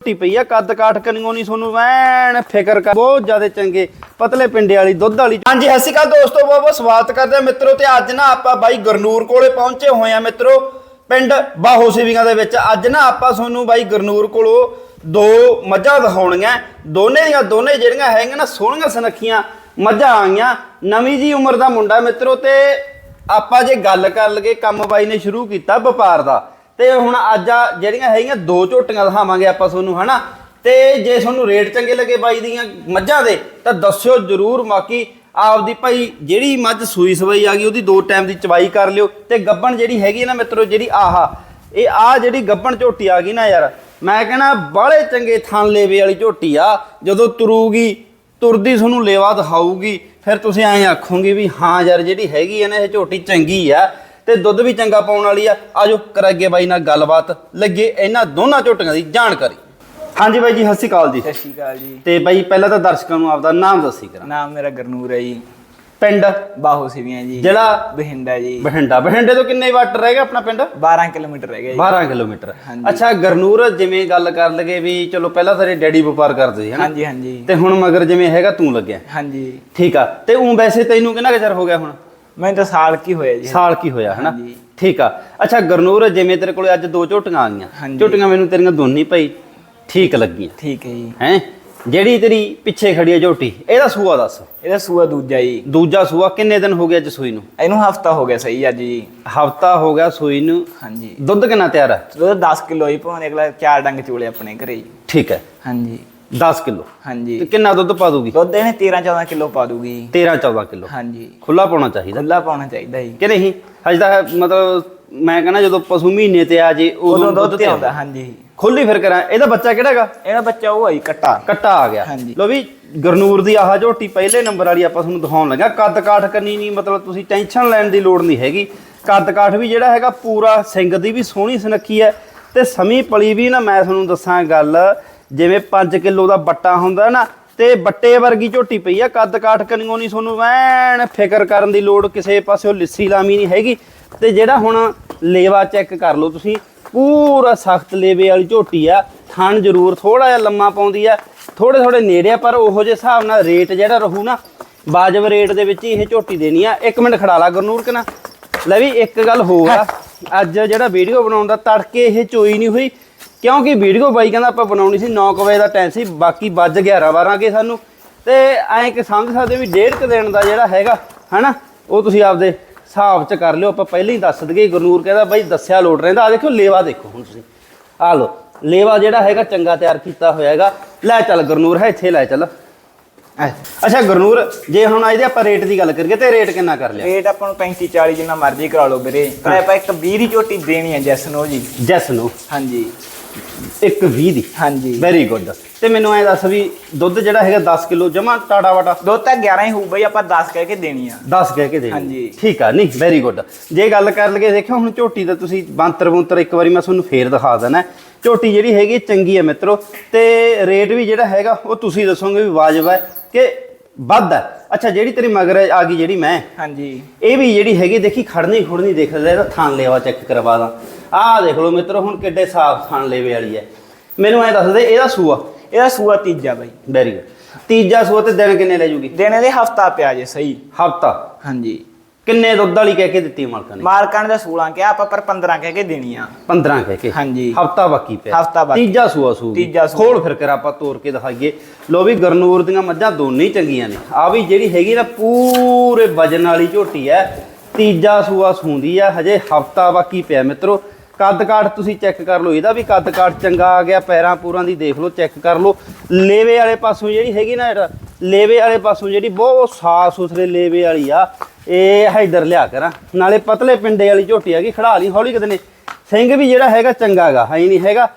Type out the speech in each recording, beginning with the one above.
ਝੋਟੀ ਪਈ ਆ, ਕੱਦ ਕਾਠ ਕਨੀਓ ਨਹੀਂ ਤੁਹਾਨੂੰ ਐਨ ਫਿਕਰ ਕਰ, ਬਹੁਤ ਜ਼ਿਆਦਾ ਚੰਗੇ, ਪਤਲੇ ਪਿੰਡੇ ਵਾਲੀ, ਦੁੱਧ ਵਾਲੀ ਹਾਂਜੀ, ਸਤਿ ਸ਼੍ਰੀ ਅਕਾਲ ਦੋਸਤੋ, ਬਹੁਤ ਬਹੁਤ ਸਵਾਗਤ ਕਰਦੇ ਆ ਮਿੱਤਰੋ, ਤੇ ਅੱਜ ਨਾ ਆਪਾਂ ਬਾਈ ਗਰਨੂਰ ਕੋਲੇ ਪਹੁੰਚੇ ਹੋਏ ਆ ਮਿੱਤਰੋ, ਪਿੰਡ ਬਾਹੋ ਸਿਵਿੰਗਾ ਦੇ ਵਿੱਚ। ਅੱਜ ਨਾ ਆਪਾਂ ਤੁਹਾਨੂੰ ਬਾਈ ਗਰਨੂਰ ਕੋਲੋਂ ਦੋ ਮੱਝਾਂ ਦਿਖਾਉਣੀਆਂ। ਦੋਨੇ ਦੀਆਂ ਦੋਨੇ ਜਿਹੜੀਆਂ ਹੈਗੀਆਂ ਨਾ, ਸੋਹਣੀਆਂ ਸੁਨੱਖੀਆਂ ਮੱਝਾਂ ਆਈਆਂ। ਨਵੀਂ ਜੀ ਉਮਰ ਦਾ ਮੁੰਡਾ ਮਿੱਤਰੋ, ਤੇ ਆਪਾਂ ਜੇ ਗੱਲ ਕਰ ਲਗੇ ਕੰਮ ਬਾਈ ਨੇ ਸ਼ੁਰੂ ਕੀਤਾ ਵਪਾਰ ਦਾ। ਤੇ ਹੁਣ ਅੱਜ ਆ ਜਿਹੜੀਆਂ ਹੈਗੀਆਂ ਦੋ ਝੋਟੀਆਂ ਦਿਖਾਵਾਂਗੇ ਆਪਾਂ ਤੁਹਾਨੂੰ, ਹਨਾ? ਤੇ ਜੇ ਤੁਹਾਨੂੰ ਰੇਟ ਚੰਗੇ ਲੱਗੇ ਬਾਈ ਦੀਆਂ ਮੱਝਾਂ ਦੇ, ਤਾਂ ਦੱਸਿਓ ਜਰੂਰ। ਬਾਕੀ ਆਪਦੀ ਭਾਈ ਜਿਹੜੀ ਮੱਝ ਸੂਈ ਸਵਾਈ ਆ ਗਈ, ਉਹਦੀ ਦੋ ਟਾਈਮ ਦੀ ਚਵਾਈ ਕਰ ਲਿਓ। ਤੇ ਗੱਬਣ ਜਿਹੜੀ ਹੈਗੀ ਨਾ ਮਿੱਤਰੋ, ਜਿਹੜੀ ਆਹਾ, ਇਹ ਆ ਜਿਹੜੀ ਗੱਬਣ ਝੋਟੀ ਆ ਗਈ ਨਾ ਯਾਰ, ਮੈਂ ਕਹਿੰਦਾ ਬਾਹਲੇ ਚੰਗੇ ਥਣ ਲੇਵੇ ਵਾਲੀ ਝੋਟੀ ਆ। ਜਦੋਂ ਤੁਰੂਗੀ, ਤੁਰਦੀ ਤੁਹਾਨੂੰ ਲੇਵਾ ਦਿਖਾਊਗੀ। ਫਿਰ ਤੁਸੀਂ ਐਂ ਆਖੋਗੇ ਵੀ ਹਾਂ ਯਾਰ, ਜਿਹੜੀ ਹੈਗੀ ਆ ਨਾ ਇਹ ਝੋਟੀ ਚੰਗੀ ਆ। ਤੇ ਦੁੱਧ ਵੀ ਚੰਗਾ ਪਾਉਣ ਵਾਲੀ ਆ। ਆਜੋ ਕਰਾਂਗੇ ਬਾਈ ਨਾਲ ਗੱਲਬਾਤ। ਲੱਗੇ ਇਹਨਾਂ ਦੋਨਾਂ ਝੋਟੀਆਂ ਦੀ ਜਾਣਕਾਰੀ। ਹਾਂਜੀ ਬਾਈ ਜੀ ਸਤਿ ਸ਼੍ਰੀ ਅਕਾਲ ਜੀ। ਸਤਿ ਸ਼੍ਰੀ ਅਕਾਲ ਜੀ। ਤੇ ਬਾਈ ਪਹਿਲਾਂ ਤਾਂ ਦਰਸ਼ਕਾਂ ਨੂੰ ਆਪਦਾ ਨਾਮ ਦੱਸੀ ਕਰਾਂ। ਨਾਮ ਮੇਰਾ ਗਰਨੂਰ ਹੈ ਜੀ। ਪਿੰਡ? ਬਾਹੋ ਸਿਵੀਆਂ ਜੀ। ਜਿਹੜਾ ਬਹਿੰਡਾ ਜੀ। ਬਹਿੰਡਾ ਬਹਿੰਡੇ ਤੋਂ ਕਿੰਨੇ ਵਾਟ ਰਹਿ ਗਿਆ ਆਪਣਾ ਪਿੰਡ? 12 ਕਿਲੋਮੀਟਰ ਰਹਿ ਗਿਆ ਜੀ। 12 ਕਿਲੋਮੀਟਰ। ਅੱਛਾ ਗਰਨੂਰ ਜਿਵੇਂ ਗੱਲ ਕਰ ਲਗੇ ਵੀ ਚਲੋ ਪਹਿਲਾਂ ਤੇਰੇ ਡੈਡੀ ਵਪਾਰ ਕਰਦੇ ਸੀ ਹਨਾ? ਹਾਂਜੀ ਹਾਂਜੀ। ਤੇ ਹੁਣ ਮਗਰ ਜਿਵੇਂ ਹੈਗਾ ਤੂੰ ਲੱਗਿਆ। ਹਾਂਜੀ। ਠੀਕ ਆ। ਤੇ ਉਹ ਵੈਸੇ ਤੈਨੂੰ ਕਿੰਨਾ ਚਿਰ ਹੋ ਗਿਆ ਹੁਣ? ਮੈਨੂੰ ਤਾਂ ਸਾਲ ਕੀ ਹੋਇਆ ਜੀ। ਸਾਲ ਕੀ ਹੋਇਆ ਹਨਾ। ਠੀਕ ਆ। ਅੱਛਾ ਗਰਨੂਰ ਜਿਵੇਂ ਤੇਰੇ ਕੋਲੇ ਅੱਜ ਦੋ ਝੋਟੀਆਂ ਆ ਗਈਆਂ। ਝੋਟੀਆਂ ਮੈਨੂੰ ਤੇਰੀਆਂ ਦੋਨੀ ਭਾਈ ਠੀਕ ਲੱਗੀਆਂ। ਠੀਕ ਹੈ ਜੀ। ਹੈ? ਜਿਹੜੀ ਤੇਰੀ ਪਿੱਛੇ ਖੜੀ ਹੈ ਝੋਟੀ ਇਹਦਾ ਸੂਆ ਦੱਸ। ਇਹਦਾ ਸੂਆ ਦੂਜਾ ਜੀ। ਦੂਜਾ ਸੂਆ ਕਿੰਨੇ ਦਿਨ ਹੋ ਗਏ ਅੱਜ ਸੂਈ ਨੂੰ? ਇਹਨੂੰ ਹਫਤਾ ਹੋ ਗਿਆ ਸਹੀ ਅੱਜ ਜੀ। ਹਫਤਾ ਹੋ ਗਿਆ ਸੂਈ ਨੂੰ। ਹਾਂਜੀ। ਦੁੱਧ ਕਿੰਨਾ ਤਿਆਰ ਹੈ ਉਹਦਾ 10 ਕਿਲੋ ਹੀ ਭਾਵੇਂ ਅਗਲਾ ਚਾਰ ਡੰਗ ਚੋਲੇ ਆਪਣੇ ਘਰੇ ਜੀ। ਠੀਕ ਹੈ। ਹਾਂਜੀ। 10 ਕਿਲੋ। ਤੇ ਹਾਂਜੀ ਕਿੰਨਾ ਦੁੱਧ ਪਾ ਦੂਗੀ? ਦੁੱਧ ਇਹਨੇ 13 14 ਕਿਲੋ ਪਾ ਦੂਗੀ। 13 14 ਕਿਲੋ। ਹਾਂਜੀ। ਖੁੱਲਾ ਪਾਉਣਾ ਚਾਹੀਦਾ। ਖੁੱਲਾ ਪਾਉਣਾ ਚਾਹੀਦਾ ਜੀ। ਕਿ ਨਹੀਂ? ਹਜੇ ਤਾਂ ਮਤਲਬ ਮੈਂ ਕਹਿੰਦਾ ਜਦੋਂ ਪਸ਼ੂ ਮਹੀਨੇ ਤੇ ਆ ਜੇ ਉਦੋਂ ਦੁੱਧ ਤੇ ਆਉਂਦਾ ਹਾਂਜੀ। ਖੁੱਲੀ ਫਿਰ ਕਰਾਂ। ਇਹਦਾ ਬੱਚਾ ਕਿਹੜਾਗਾ ਇਹਦਾ ਬੱਚਾ ਉਹ ਜੀ ਕੱਟਾ। ਕੱਟਾ ਆ ਗਿਆ। ਲੋ ਵੀ ਗਰਨੂਰ ਦੀ ਆਹ ਝੋਟੀ ਪਹਿਲੇ ਨੰਬਰ ਵਾਲੀ ਆਪਾਂ ਤੁਹਾਨੂੰ ਦਿਖਾਉਣ ਲੱਗਾ ਕੱਦ ਕਾਠ ਕੰਨੀ ਨਹੀਂ ਮਤਲਬ ਤੁਸੀਂ ਟੈਨਸ਼ਨ ਲੈਣ ਦੀ ਲੋੜ ਨਹੀਂ ਹੈਗੀ। ਕੱਦ ਕਾਠ ਵੀ ਜਿਹੜਾ ਹੈਗਾ ਪੂਰਾ ਸਿੰਘ ਦੀ ਵੀ ਸੋਹਣੀ ਸੁਨੱਖੀ ਹੈ। ਤੇ ਸਮੀ ਪਲੀ ਵੀ ਨਾ ਮੈਂ ਤੁਹਾਨੂੰ ਦੱਸਾਂ ਗੱਲ ਜਿਵੇਂ 5 ਕਿਲੋ ਦਾ ਬੱਟਾ ਹੁੰਦਾ ਨਾ, ਤੇ ਬੱਟੇ ਵਰਗੀ ਝੋਟੀ ਪਈ ਆ, ਕੱਦ ਕਾਠ ਕੰਨੀਓ ਨਹੀਂ ਤੁਹਾਨੂੰ ਐਨ ਫਿਕਰ ਕਰਨ ਦੀ ਲੋੜ, ਕਿਸੇ ਪਾਸਿਓ ਲਿੱਸੀ ਲਾਮੀ ਨਹੀਂ ਹੈਗੀ। ਤੇ ਜਿਹੜਾ ਹੁਣ ਲੇਵਾ ਚੈੱਕ ਕਰ ਲਓ ਤੁਸੀਂ, ਪੂਰਾ ਸਖਤ ਲੇਵੇ ਵਾਲੀ ਝੋਟੀ ਆ, ਥਣ ਜ਼ਰੂਰ ਥੋੜਾ ਜਿਹਾ ਲੰਮਾ ਪਾਉਂਦੀ ਆ ਥੋੜੇ ਥੋੜੇ ਨੇੜੇ ਆ ਪਰ ਉਹੋ ਜਿਹੇ ਹਿਸਾਬ ਨਾਲ ਰੇਟ ਜਿਹੜਾ ਰਹੂ ਨਾ, ਵਾਜਬ ਰੇਟ ਦੇ ਵਿੱਚ ਹੀ ਇਹ ਝੋਟੀ ਦੇਣੀ ਆ। ਇੱਕ ਮਿੰਟ ਖੜਾ ਲਾ ਗੁਰਨੂਰ ਕਨਾ। ਲੈ ਵੀ ਇੱਕ ਗੱਲ ਹੋਰ ਆ, ਅੱਜ ਜਿਹੜਾ ਵੀਡੀਓ ਬਣਾਉਣ ਦਾ ਤੜਕੇ ਇਹ ਚੋਈ ਨਹੀਂ ਹੋਈ ਕਿਉਂਕਿ ਵੀਡੀਓ ਬਾਈ ਕਹਿੰਦਾ ਆਪਾਂ ਬਣਾਉਣੀ ਸੀ 9 ਵਜੇ ਦਾ ਟਾਈਮ ਸੀ ਬਾਕੀ ਵੱਜ 11 12 ਕੇ ਸਾਨੂੰ। ਤੇ ਐਂ ਕਿ ਸਮਝ ਸਕਦੇ ਵੀ ਡੇਢ ਕੁ ਦਿਨ ਦਾ ਜਿਹੜਾ ਹੈਗਾ ਹਨਾ ਉਹ ਤੁਸੀਂ ਆਪਦੇ ਹਿਸਾਬ ਚ ਕਰ ਲਿਓ ਆਪਾਂ ਪਹਿਲਾਂ ਹੀ ਦੱਸ ਦਈਏ ਗੁਰਨੂਰ ਕਹਿੰਦਾ ਬਾਈ ਦੱਸਿਆ ਲੋਟ ਰਹਿੰਦਾ। ਆ ਦੇਖੋ ਲੇਵਾ ਦੇਖੋ ਹੁਣ ਤੁਸੀਂ। ਆ ਲਓ ਲੇਵਾ ਜਿਹੜਾ ਹੈਗਾ ਚੰਗਾ ਤਿਆਰ ਕੀਤਾ ਹੋਇਆ ਹੈਗਾ। ਲੈ ਚੱਲ ਗੁਰਨੂਰ ਹੈ ਇੱਥੇ ਲੈ ਚੱਲ। ਅੱਛਾ ਗੁਰਨੂਰ ਜੇ ਹੁਣ ਇਹਦੇ ਆਪਾਂ ਰੇਟ ਦੀ ਗੱਲ ਕਰੀਏ ਤੇ ਰੇਟ ਕਿੰਨਾ ਕਰ ਲਿਆ? ਰੇਟ ਆਪਾਂ ਨੂੰ 35 40 ਜਿੰਨਾ ਮਰਜ਼ੀ ਕਰਾ ਲਓ ਵੀਰੇ। ਪਰ ਆਪਾਂ ਇੱਕ 20 ਦੀ ਝੋਟੀ ਦੇਣੀ ਹੈ ਜੈਸਨੋ ਜੀ। ਜੈਸ ਨੂੰ ਹਾਂਜੀ। ਇੱਕ 20 ਦੀ। ਹਾਂਜੀ। ਵੈਰੀ ਗੁੱਡ ਤੇ ਮੈਨੂੰ ਐ ਦੱਸ ਵੀ ਦੁੱਧ ਜਿਹੜਾ ਹੈਗਾ 10 ਕਿਲੋ ਜਮਾ ਟਾਟਾ ਵਾਟਾ? ਦੋ ਤਾਂ 11 ਹੀ ਹੋਊ ਬਈ ਆਪਾਂ 10 ਕਹਿ ਕੇ ਦੇਣੀ ਆ। 10 ਕਹਿ ਕੇ ਦੇ ਹਾਂਜੀ। ਠੀਕ ਆ ਨਹੀਂ ਵੈਰੀ ਗੁੱਡ ਜੇ ਗੱਲ ਕਰ ਲਗੇ ਦੇਖਿਓ ਹੁਣ ਝੋਟੀ ਦਾ ਤੁਸੀਂ ਬੰਤਰ ਬੁੰਤਰ ਇੱਕ ਵਾਰੀ ਮੈਂ ਤੁਹਾਨੂੰ ਫੇਰ ਦਿਖਾ ਦੇਣਾ। ਝੋਟੀ ਜਿਹੜੀ ਹੈਗੀ ਚੰਗੀ ਹੈ ਮਿੱਤਰੋ। ਤੇ ਰੇਟ ਵੀ ਜਿਹੜਾ ਹੈਗਾ ਉਹ ਤੁਸੀਂ ਦੱਸੋਗੇ ਵੀ ਵਾਜਬ ਹੈ ਕਿ ਵੱਧ ਹੈ ਅੱਛਾ ਜਿਹੜੀ ਤੇਰੀ ਮਗਰ ਆ ਗਈ ਜਿਹੜੀ ਮੈਂ। ਹਾਂਜੀ। ਇਹ ਵੀ ਜਿਹੜੀ ਹੈਗੀ ਦੇਖੀ ਖੜਨੀ ਖੁੜਨੀ ਦੇਖਦਾ ਇਹਦਾ ਥਾਨ ਲੇਵਾ ਚੈੱਕ ਕਰਵਾ ਦਾਂ। ਆਹ ਦੇਖ ਲਓ ਮਿੱਤਰੋ ਹੁਣ ਕਿੱਡੇ ਸਾਫ਼ ਥਾਨ ਲੇਵੇ ਵਾਲੀ ਹੈ। ਮੈਨੂੰ ਐ ਦੱਸ ਦੇ ਇਹਦਾ ਸੂਆ? ਇਹਦਾ ਸੂਆ ਤੀਜਾ ਬਈ। ਵੈਰੀ ਗੁੱਡ ਤੀਜਾ ਸੂਆ ਤੇ ਦਿਨ ਕਿੰਨੇ ਲੈ ਜੂਗੀ? ਦਿਨ ਇਹਦੇ ਹਫਤਾ ਪਿਆ ਜੇ ਸਹੀ। ਹਫਤਾ? ਹਾਂਜੀ। ਕਿੰਨੇ ਦੁੱਧ ਵਾਲੀ ਕਹਿ ਕੇ ਦਿੱਤੀ ਮਾਲਕਾਂ ਨੇ? ਮਾਲਕਾਂ ਨੇ ਦਾ 16 ਕਿਹਾ ਆਪਾਂ ਪਰ 15 ਕਹਿ ਕੇ ਦੇਣੀ ਆ 15 ਕਹਿ ਕੇ? ਹਾਂਜੀ। ਹਫਤਾ ਬਾਕੀ ਪਿਆ। ਹਫ਼ਤਾ ਬਾਕੀ। ਤੀਜਾ ਸੂਆ ਸੂ ਤੀਜਾ ਸੂਆ। ਖੋਲ ਫਿਰ ਕਰ ਆਪਾਂ ਤੋੜ ਕੇ ਦਿਖਾਈਏ। ਲੋ ਵੀ ਗਰਨੂਰ ਦੀਆਂ ਮੱਝਾਂ ਦੋਨੇ ਹੀ ਚੰਗੀਆਂ ਨੇ। ਆ ਵੀ ਜਿਹੜੀ ਹੈਗੀ ਨਾ ਪੂਰੇ ਵਜਨ ਵਾਲੀ ਝੋਟੀ ਹੈ। ਤੀਜਾ ਸੂਆ ਸੂੰਦੀ ਆ ਹਜੇ ਹਫਤਾ ਬਾਕੀ ਪਿਆ ਮਿੱਤਰੋ। ਕੱਦ ਕਾਠ ਤੁਸੀਂ ਚੈੱਕ ਕਰ ਲਓ, ਇਹਦਾ ਵੀ ਕੱਦ ਕਾਠ ਚੰਗਾ ਆ ਗਿਆ, ਪੈਰਾਂ ਪੂਰਾਂ ਦੀ ਦੇਖ ਲਓ, ਚੈੱਕ ਕਰ ਲਓ। ਲੇਵੇ ਵਾਲੇ ਪਾਸੋਂ ਜਿਹੜੀ ਹੈਗੀ ਨਾ ਲੇਵੇ ਵਾਲੇ ਪਾਸੋਂ ਜਿਹੜੀ ਬਹੁਤ ਸਾਫ਼ ਸੁਥਰੇ ਲੇਵੇ ਵਾਲੀ ਆ, ਇਹ ਹਾਈਦਰ ਲਿਆ ਕਰਾਂ। ਨਾਲੇ ਪਤਲੇ ਪਿੰਡੇ ਵਾਲੀ ਝੋਟੀ ਹੈਗੀ ਖੜਾ ਲਈ ਹੌਲੀ ਕਿਤੇ ਨੇ। ਸਿੰਘ ਵੀ ਜਿਹੜਾ ਹੈਗਾ ਚੰਗਾ ਹੈਗਾ ਹੈ ਨਹੀਂ ਹੈਗਾ।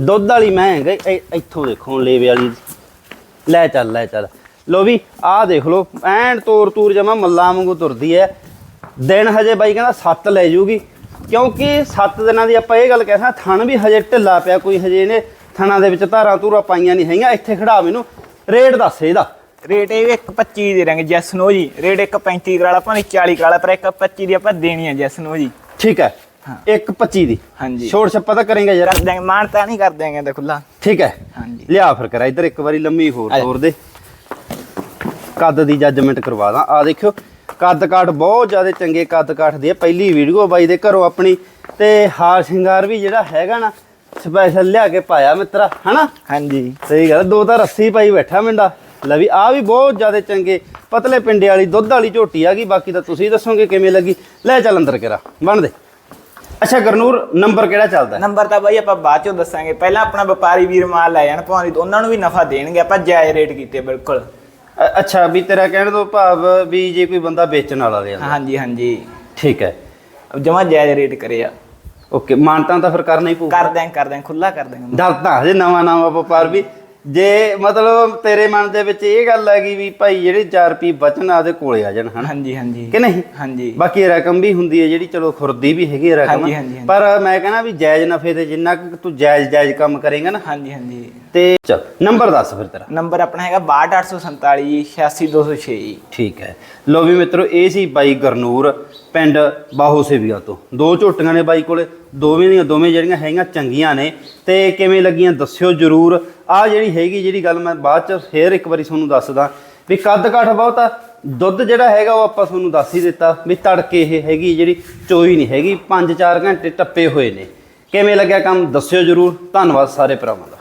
ਦੁੱਧ ਵਾਲੀ ਮੈਂ ਹੈਗਾ ਇ- ਇੱਥੋਂ ਦੇਖੋ ਲੇਵੇ ਵਾਲੀ। ਲੈ ਚੱਲ ਲੈ ਚੱਲ। ਲੋ ਵੀ, ਆਹ ਦੇਖ ਲਓ, ਐਨ ਤੋਰ ਤੂਰ ਜਮਾ ਮੱਲਾ ਵਾਂਗੂ ਤੁਰਦੀ ਐ। ਦਿਨ ਹਜੇ ਬਾਈ ਕਹਿੰਦਾ 7 ਲੈ ਜੂਗੀ। ਕਿਉਂਕਿ 7 ਦਿਨਾਂ ਦੀ ਆਪਾਂ ਇਹ ਗੱਲ ਕਹਿਣਾ ਥਣ ਵੀ ਹਜੇ ਢਿੱਲਾ ਪਿਆ ਕੋਈ ਹਜੇ ਇਹਨੇ ਥਣਾਂ ਦੇ ਵਿੱਚ ਧਾਰਾਂ ਧੂਰਾਂ ਪਾਈਆਂ ਨਹੀਂ ਹੈਗੀਆਂ। ਇੱਥੇ ਖੜਾ ਮੈਨੂੰ ਰੇਟ ਦੱਸ ਇਹਦਾ। ਰੇਟ ਇਹ 125 ਦੇ ਦਾਂਗੇ ਜੈਸਨੋ ਜੀ। ਰੇਟ 135 ਕਰਾ ਲਾ ਭਾਵੇਂ 40 ਕਰਾ ਲਾ ਪਰ 125 ਦੀ ਆਪਾਂ ਦੇਣੀ ਆ ਜੈਸਨੋ ਜੀ। ਠੀਕ ਹੈ। ਇੱਕ 25 ਦੀ। ਹਾਂਜੀ। ਛੋੜ ਛੱਪਾ ਤਾਂ ਕਰੇਗਾ ਯਾਰ। ਕਰ ਦਿਆਂਗੇ ਮਾਨਤਾ ਨਹੀਂ ਕਰ ਦਿਆਂਗੇ ਤਾਂ ਖੁੱਲਾ ਠੀਕ ਹੈ। ਹਾਂਜੀ। ਲਿਆ ਫਿਰ ਕਰਾ ਇੱਧਰ ਇੱਕ ਵਾਰੀ ਲੰਮੀ ਹੋਰ। ਤੋਰ ਦੇ। ਕੱਦ ਦੀ ਜੱਜਮੈਂਟ ਕਰਵਾ ਦਾਂ। ਆ ਦੇਖਿਓ ਕੱਦ ਕਾਠ ਬਹੁਤ ਜ਼ਿਆਦਾ ਚੰਗੇ ਕੱਦ ਕਾਠ ਦੀ ਪਹਿਲੀ ਵੀਡੀਓ ਬਾਈ ਦੇ ਘਰੋਂ ਆਪਣੀ ਤੇ ਹਾਰ ਸ਼ਿੰਗਾਰ ਵੀ ਜਿਹੜਾ ਹੈਗਾ ਨਾ ਸਪੈਸ਼ਲ ਲਿਆ ਕੇ ਪਾਇਆ ਮਿੱਤਰਾ ਹਨਾ? ਹਾਂਜੀ। ਸਹੀ ਗੱਲ ਦੋ ਤਾਂ ਰੱਸੀ ਪਾਈ ਬੈਠਾ ਮਿੰਡਾ। ਲੈ ਵੀ ਆ ਵੀ ਬਹੁਤ ਜ਼ਿਆਦਾ ਚੰਗੇ ਪਤਲੇ ਪਿੰਡੇ ਵਾਲੀ ਦੁੱਧ ਵਾਲੀ ਝੋਟੀ ਆ ਗਈ ਬਾਕੀ ਤਾਂ ਤੁਸੀਂ ਦੱਸੋਗੇ ਕਿਵੇਂ ਲੱਗੀ। ਲੈ ਚੱਲ ਅੰਦਰ ਕਰਾ ਬਣ ਦੇ। ਅੱਛਾ ਗਰਨੂਰ ਨੰਬਰ ਕਿਹੜਾ ਚੱਲਦਾ ਨੰਬਰ ਤਾਂ ਬਾਈ ਆਪਾਂ ਬਾਅਦ ਚੋਂ ਦੱਸਾਂਗੇ। ਪਹਿਲਾਂ ਆਪਣਾ ਵਪਾਰੀ ਵੀਰ ਮਾਲ ਲੈ ਜਾਣ ਭਾਵੇਂ ਤਾਂ ਉਹਨਾਂ ਨੂੰ ਵੀ ਨਫਾ ਦੇਣਗੇ ਆਪਾਂ ਜਾਇਜ਼ ਰੇਟ ਕੀਤੇ ਬਿਲਕੁਲ। ਅੱਛਾ ਵੀ ਤੇਰਾ ਕਹਿਣ ਤੋਂ ਭਾਵ ਵੀ ਜੇ ਕੋਈ ਬੰਦਾ ਵੇਚਣ ਵਾਲਾ ਲਿਆ ਹਾਂਜੀ ਹਾਂਜੀ। ਠੀਕ ਹੈ। ਜਮਾ ਜਾਇਜ਼ ਰੇਟ ਕਰਿਆ ਓਕੇ ਮਾਨਤਾਂ ਤਾਂ ਫਿਰ ਕਰਨਾ ਹੀ ਪਊ ਕਰ ਦਿਆਂ ਕਰ ਦਿਆਂ ਖੁੱਲਾ ਕਰ ਦਿਆਂਗੇ। ਡਰਦਾ ਹਜੇ ਨਵਾਂ ਨਵਾਂ ਵਪਾਰ ਵੀ। ਜੇ ਮਤਲਬ ਤੇਰੇ ਮਨ ਦੇ ਵਿੱਚ ਇਹ ਗੱਲ ਹੈਗੀ ਵੀ ਭਾਈ ਜਿਹੜੇ 4 ਰੁਪਏ ਬਚਨ ਆਦੇ ਕੋਲੇ ਆ ਜਾਣ ਹਨਾ? ਹਾਂਜੀ ਹਾਂਜੀ। ਕਿ ਨਹੀਂ? ਹਾਂਜੀ। ਬਾਕੀ ਰਕਮ ਵੀ ਹੁੰਦੀ ਹੈ ਜਿਹੜੀ ਚਲੋ ਖੁਰਦੀ ਵੀ ਹੈਗੀ ਰਕਮ। ਪਰ ਮੈਂ ਕਹਿੰਦਾ ਵੀ ਜਾਇਜ਼ ਨਫੇ ਤੇ ਜਿੰਨਾ ਕੁ ਤੂੰ ਜਾਇਜ਼ ਜਾਇਜ਼ ਕੰਮ ਕਰੇਗਾ ਨਾ। ਹਾਂਜੀ ਹਾਂਜੀ। ਤੇ ਚਲ ਨੰਬਰ ਦੱਸ ਫਿਰ ਤੇਰਾ। ਨੰਬਰ ਆਪਣਾ ਹੈਗਾ 62847 86206 ਜੀ ਠੀਕ ਹੈ। ਲੋ ਵੀ ਮਿੱਤਰੋ ਇਹ ਸੀ ਬਾਈ ਗਰਨੂਰ ਪਿੰਡ ਬਾਹੋ ਸੇਵੀਆ ਤੋਂ। ਦੋ ਝੋਟੀਆਂ ਨੇ ਬਾਈ ਕੋਲੇ ਦੋਵੇਂ ਦੀਆਂ ਦੋਵੇਂ ਜਿਹੜੀਆਂ ਹੈਗੀਆਂ ਚੰਗੀਆਂ ਨੇ। ਤੇ ਕਿਵੇਂ ਲੱਗੀਆਂ ਦੱਸਿਓ ਜਰੂਰ। ਆ ਜਿਹੜੀ ਹੈਗੀ ਜਿਹੜੀ ਗੱਲ ਮੈਂ ਬਾਅਦ ਚ ਫੇਰ ਇੱਕ ਵਾਰੀ ਤੁਹਾਨੂੰ ਦੱਸਦਾ। ਵੀ ਕੱਦ ਕਾਠ ਬਹੁਤ ਆ ਦੁੱਧ ਜਿਹੜਾ ਹੈਗਾ ਉਹ ਆਪਾਂ ਤੁਹਾਨੂੰ ਦੱਸ ਹੀ ਦਿੱਤਾ। ਵੀ ਤੜਕੇ ਇਹ ਹੈਗੀ ਜਿਹੜੀ ਚੋਈ ਨਹੀਂ ਹੈਗੀ 5-4 ਘੰਟੇ ਟੱਪੇ ਹੋਏ ਨੇ। ਕਿਵੇਂ ਲੱਗਿਆ ਕੰਮ ਦੱਸਿਓ ਜਰੂਰ। ਧੰਨਵਾਦ ਸਾਰੇ ਭਰਾਵਾਂ ਦਾ।